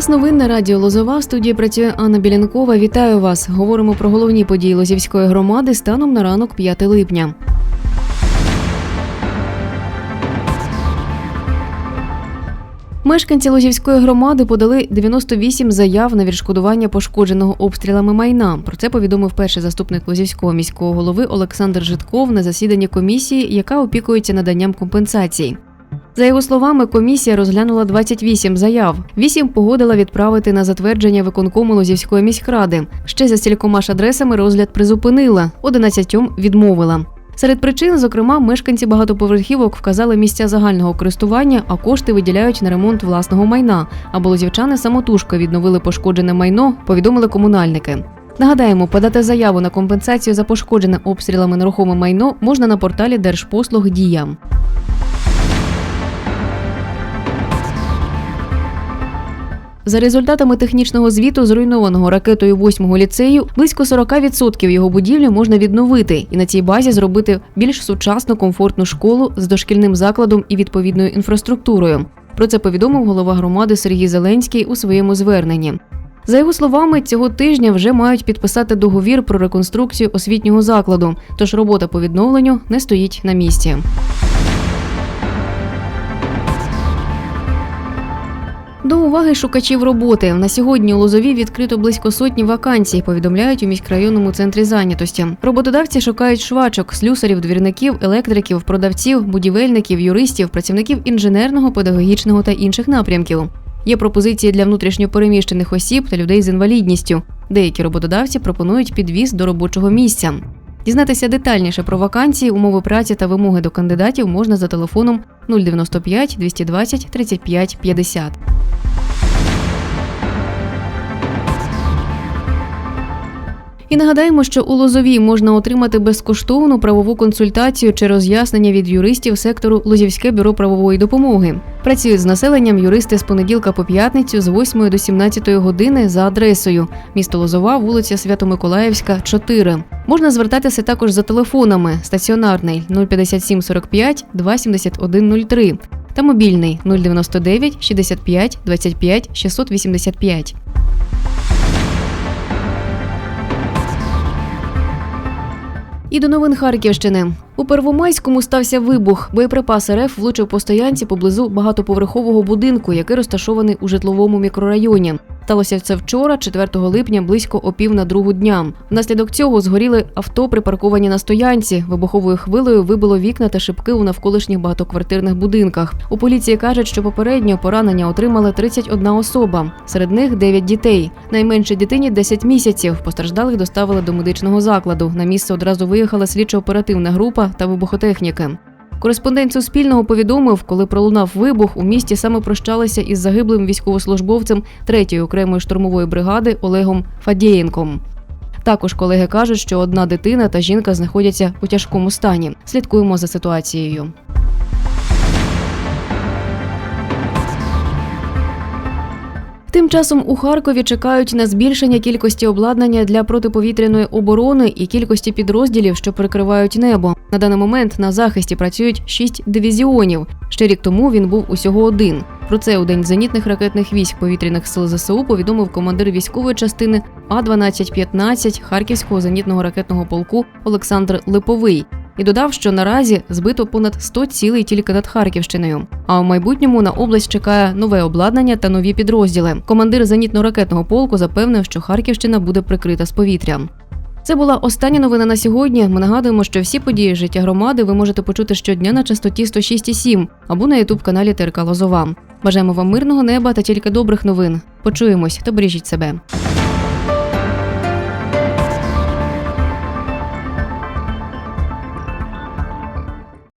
Час новин на радіо Лозова. В студії працює Анна Білянкова. Вітаю вас. Говоримо про головні події Лозівської громади станом на ранок 5 липня. Мешканці Лозівської громади подали 98 заяв на відшкодування пошкодженого обстрілами майна. Про це повідомив перший заступник Лозівського міського голови Олександр Житков на засіданні комісії, яка опікується наданням компенсацій. За його словами, комісія розглянула 28 заяв. Вісім погодила відправити на затвердження виконкому Лозівської міськради. Ще за стількома ж адресами розгляд призупинила, 11 відмовила. Серед причин, зокрема, мешканці багатоповерхівок вказали місця загального користування, а кошти виділяють на ремонт власного майна. Або лозівчани самотужки відновили пошкоджене майно, повідомили комунальники. Нагадаємо, подати заяву на компенсацію за пошкоджене обстрілами нерухоме майно можна на порталі Держпослуг Дія. За результатами технічного звіту зруйнованого ракетою 8-го ліцею, близько 40% його будівлі можна відновити і на цій базі зробити більш сучасну комфортну школу з дошкільним закладом і відповідною інфраструктурою. Про це повідомив голова громади Сергій Зеленський у своєму зверненні. За його словами, цього тижня вже мають підписати договір про реконструкцію освітнього закладу, тож робота по відновленню не стоїть на місці. До уваги шукачів роботи на сьогодні у Лозові відкрито близько сотні вакансій. Повідомляють у міськрайонному центрі зайнятості. Роботодавці шукають швачок, слюсарів, двірників, електриків, продавців, будівельників, юристів, працівників інженерного, педагогічного та інших напрямків. Є пропозиції для внутрішньопереміщених осіб та людей з інвалідністю. Деякі роботодавці пропонують підвіз до робочого місця. Дізнатися детальніше про вакансії, умови праці та вимоги до кандидатів можна за телефоном 095 220 35 50. І нагадаємо, що у Лозовій можна отримати безкоштовну правову консультацію чи роз'яснення від юристів сектору Лозівське бюро правової допомоги. Працюють з населенням юристи з понеділка по п'ятницю з 8 до 17 години за адресою місто Лозова, вулиця Свято-Миколаївська, 4. Можна звертатися також за телефонами стаціонарний 057 45 271 03 та мобільний 099 65 25 685. І до новин Харківщини. У Первомайському стався вибух. Боєприпас РФ влучив по стоянці поблизу багатоповерхового будинку, який розташований у житловому мікрорайоні. Сталося це вчора, 4 липня, близько о пів на другу дня. Внаслідок цього згоріли авто, припарковані на стоянці. Вибуховою хвилею вибило вікна та шибки у навколишніх багатоквартирних будинках. У поліції кажуть, що попередньо поранення отримали 31 особа. Серед них 9 дітей. Найменшій дитині 10 місяців. Постраждалих доставили до медичного закладу. На місце одразу виїхала слідчо-оперативна група та вибухотехніки. Кореспондент Суспільного повідомив, коли пролунав вибух, у місті саме прощалися із загиблим військовослужбовцем 3-ї окремої штурмової бригади Олегом Фадєєнком. Також колеги кажуть, що одна дитина та жінка знаходяться у тяжкому стані. Слідкуємо за ситуацією. Тим часом у Харкові чекають на збільшення кількості обладнання для протиповітряної оборони і кількості підрозділів, що прикривають небо. На даний момент на захисті працюють шість дивізіонів. Ще рік тому він був усього один. Про це у день зенітних ракетних військ повітряних сил ЗСУ повідомив командир військової частини А 1215 Харківського зенітного ракетного полку Олександр Липовий. І додав, що наразі збито понад 100 цілей тільки над Харківщиною. А в майбутньому на область чекає нове обладнання та нові підрозділи. Командир зенітно-ракетного полку запевнив, що Харківщина буде прикрита з повітря. Це була остання новина на сьогодні. Ми нагадуємо, що всі події життя громади ви можете почути щодня на частоті 106,7 або на ютуб каналі ТРК Лозова. Бажаємо вам мирного неба та тільки добрих новин. Почуємось та бережіть себе.